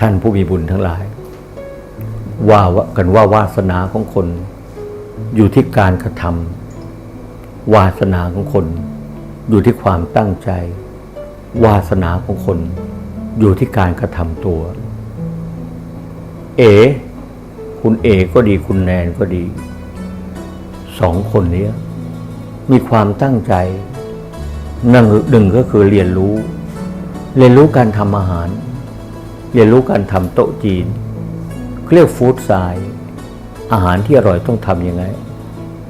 ท่านผู้มีบุญทั้งหลาย ว่ากันว่าวาสนาของคน อยู่ที่การกระทำวาสนาของคน อยู่ที่ความตั้งใจ วาสนาของคน อยู่ที่การกระทำตัว เอ คุณเอก็ดีคุณแนนก็ดีสองคนเนี้มีความตั้งใจนั่งหนึ่งก็คือเรียนรู้ เรียนรู้การทำอาหาร เรียนรู้การทำโต๊ะจีนเรียกฟู้ดไซด์อาหารที่อร่อยต้องทำยังไง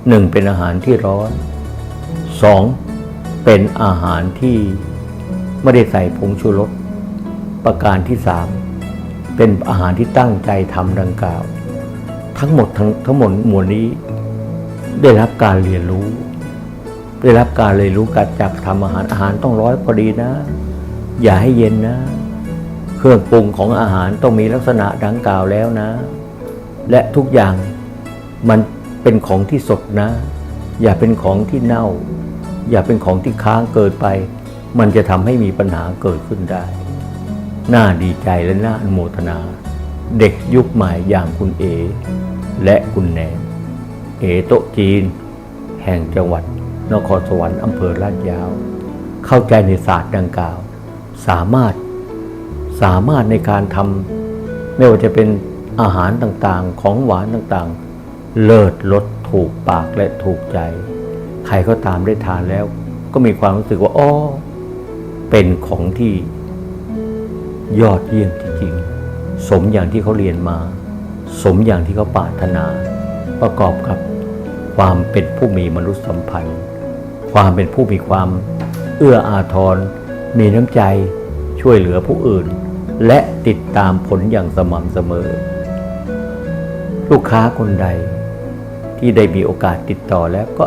หนึ่งเป็นอาหารที่ร้อนสองเป็นอาหารที่ไม่ได้ใส่ผงชูรสประการที่สามเป็นอาหารที่ตั้งใจทำดังกล่าว ทั้งหมดทั้งทั้งหมดหมวดนี้ ได้รับการเรียนรู้ ได้รับการเรียนรู้การจากทำอาหารอาหารต้องร้อยพอดีนะ อย่าให้เย็นนะ เครื่องปรุงของอาหารต้องมีลักษณะดังกล่าวแล้วนะ และทุกอย่างมันเป็นของที่สดนะ อย่าเป็นของที่เน่า อย่าเป็นของที่ค้างเกินไป มันจะทำให้มีปัญหาเกิดขึ้นได้ น่าดีใจและน่าอนุโมทนา เด็กยุคใหม่อย่างคุณเอ และคุณแนนเอโตะจีน แห่งจังหวัด นครสวรรค์อำเภอลาดยาว เข้าใจในศาสตร์ดังกล่าว สามารถ สามารถในการทำไม่ว่าจะเป็นอาหารต่างๆ ของหวานต่างๆ เลิศรสถูกปากและถูกใจ ใครก็ตามได้ทานแล้ว ก็มีความรู้สึกว่าอ๋อเป็นของที่ยอดเยี่ยมจริงๆ สมอย่างที่เขาเรียนมา สมอย่างที่เขาปรารถนา ประกอบกับความเป็นผู้มีมนุษยสัมพันธ์ ความเป็นผู้มีความเอื้ออาทร มีน้ำใจช่วยเหลือผู้อื่น และติดตามผลอย่างสม่ำเสมอ ลูกค้าคนใดที่ได้มีโอกาสติดต่อแล้วก็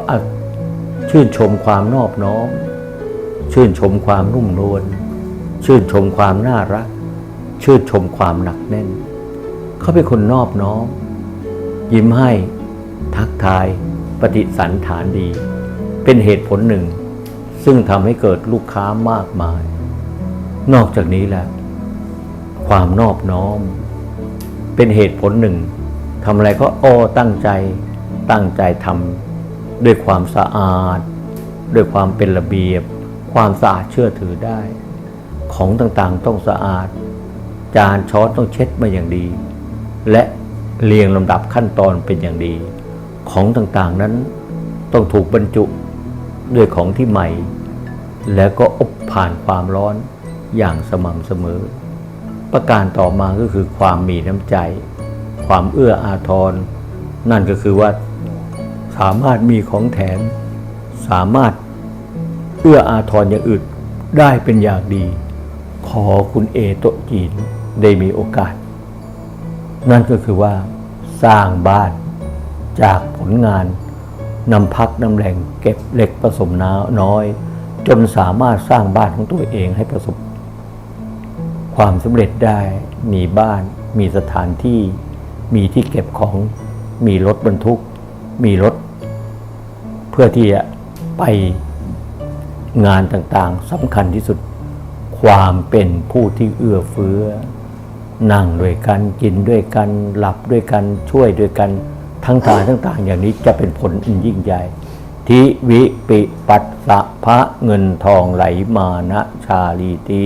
ชื่นชมความนอบน้อม ชื่นชมความนุ่มนวลชื่นชมความน่ารัก ชื่นชมความหนักแน่น เขาเป็นคนนอบน้อม ยิ้มให้ ทักทาย ปฏิสันฐานดี เป็นเหตุผลหนึ่ง ซึ่งทำให้เกิดลูกค้ามากมาย นอกจากนี้แหละ ความนอบน้อม เป็นเหตุผลหนึ่งทำอะไรก็อ้อตั้งใจ ตั้งใจทำด้วยความสะอาด ด้วยความเป็นระเบียบ ความสะอาดเชื่อถือได้ ของต่างๆต้องสะอาด จานช้อนต้องเช็ดมาอย่างดี และเรียงลำดับขั้นตอนเป็นอย่างดี ของต่างๆนั้นต้องถูกบรรจุด้วยของที่ใหม่ แล้วก็อบผ่านความร้อนอย่างสม่ำเสมอ ประการต่อมาก็คือความมีน้ำใจ ความเอื้ออาทร นั่นก็คือว่าสามารถมีของแถมสามารถเอื้ออาทรอย่างอื่นได้เป็นอย่างดี ขอคุณเอโตจีนได้มีโอกาส นั่นก็คือว่าสร้างบ้านจากผลงานนำพักนำแหล่งเก็บเหล็กผสมน้ำน้อย จนสามารถสร้างบ้านของตัวเองให้ประสบ ความสำเร็จได้ มีบ้าน มีสถานที่ มีที่เก็บของ มีรถบรรทุก มีรถ เพื่อที่จะไปงานต่างๆสำคัญที่สุด ความเป็นผู้ที่เอื้อเฟื้อ นั่งด้วยกัน กินด้วยกัน หลับด้วยกัน ช่วยด้วยกัน ทั้งทานทั้งต่างอย่างนี้จะเป็นผลอันยิ่งใหญ่ทิวิปิปัสสะพระเงินทองไหลมานะชาลีตี